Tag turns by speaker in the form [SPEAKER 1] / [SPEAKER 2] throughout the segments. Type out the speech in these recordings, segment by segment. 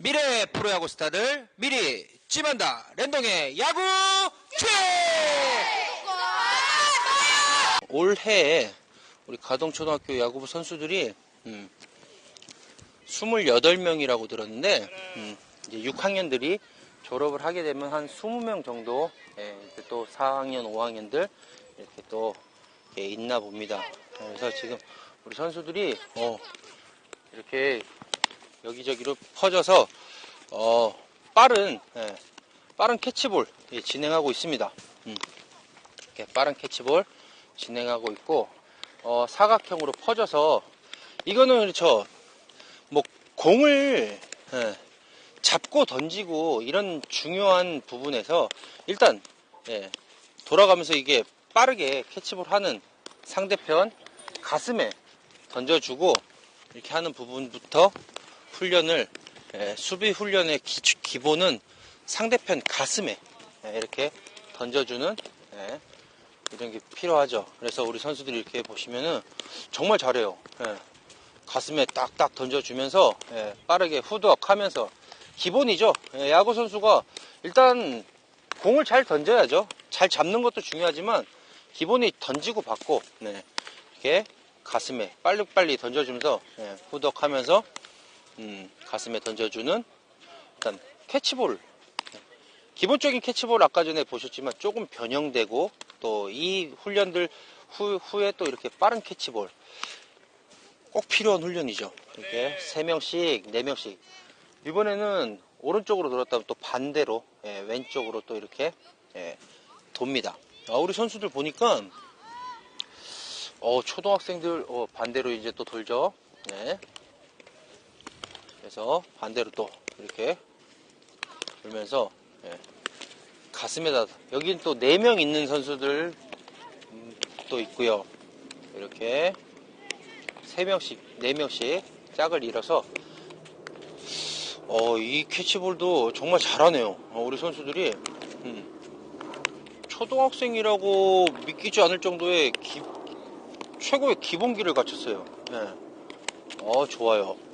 [SPEAKER 1] 미래 프로야구 스타들 미리 찜한다 랜동의 야구 최 올해 우리 가동초등학교 야구부 선수들이 음, 28명이라고 들었는데 음, 이제 6학년들이 졸업을 하게 되면 한 20명 정도 예, 이렇게 또 4학년, 5학년들 이렇게 또 이렇게 있나 봅니다. 그래서 지금 우리 선수들이 어, 이렇게 여기저기로 퍼져서 어, 빠른 예, 빠른 캐치볼 예, 진행하고 있습니다. 음, 이렇게 빠른 캐치볼 진행하고 있고 어, 사각형으로 퍼져서 이거는 그렇죠. 뭐 공을 예, 잡고 던지고 이런 중요한 부분에서 일단 예, 돌아가면서 이게 빠르게 캐치볼 하는 상대편 가슴에 던져주고 이렇게 하는 부분부터 훈련을 예, 수비 훈련의 기, 본은 상대편 가슴에 예, 이렇게 던져주는 예, 이런 게 필요하죠. 그래서 우리 선수들이 이렇게 보시면은 정말 잘해요. 예, 가슴에 딱딱 던져주면서 예, 빠르게 후드업 하면서 기본이죠. 예, 야구 선수가 일단 공을 잘 던져야죠. 잘 잡는 것도 중요하지만 기본이 던지고 받고 네, 이렇게 가슴에 빨리빨리 던져주면서 예, 후덕하면서 음, 가슴에 던져주는 일단 캐치볼 네. 기본적인 캐치볼 아까 전에 보셨지만 조금 변형되고 또 이 훈련들 후, 후에 또 이렇게 빠른 캐치볼 꼭 필요한 훈련이죠. 이렇게 세 명씩 네 명씩 이번에는 오른쪽으로 돌았다면 또 반대로 예, 왼쪽으로 또 이렇게 예, 돕니다. 아, 우리 선수들 보니까 어, 초등학생들 어, 반대로 이제 또 돌죠. 네. 그래서 반대로 또 이렇게 돌면서 예, 가슴에다 여기는 또네명 있는 선수들 음, 또 있고요. 이렇게 세 명씩 네 명씩 짝을 이뤄서 어, 이 캐치볼도 정말 잘하네요. 어, 우리 선수들이 음, 초등학생이라고 믿기지 않을 정도의 기- 최고의 기본기를 갖췄어요. 네. 어, 좋아요.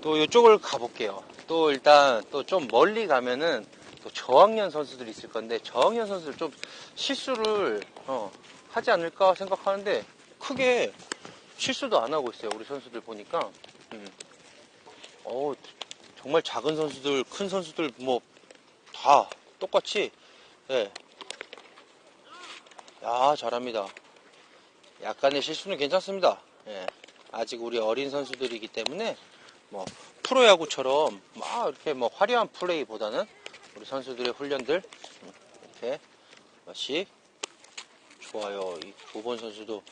[SPEAKER 1] 또 이쪽을 가볼게요. 또 일단 또 좀 멀리 가면은 또 저학년 선수들이 있을 건데 저학년 선수들 좀 실수를 어, 하지 않을까 생각하는데 크게 실수도 안 하고 있어요. 우리 선수들 보니까. 음. 어, 정말 작은 선수들, 큰 선수들 뭐 다 똑같이 예. 야, 잘합니다. 약간의 실수는 괜찮습니다. 예. 아직 우리 어린 선수들이기 때문에 뭐 프로야구처럼 막 이렇게 뭐 화려한 플레이보다는 우리 선수들의 훈련들 음, 이렇게 맛이 좋아요. 이두번 선수도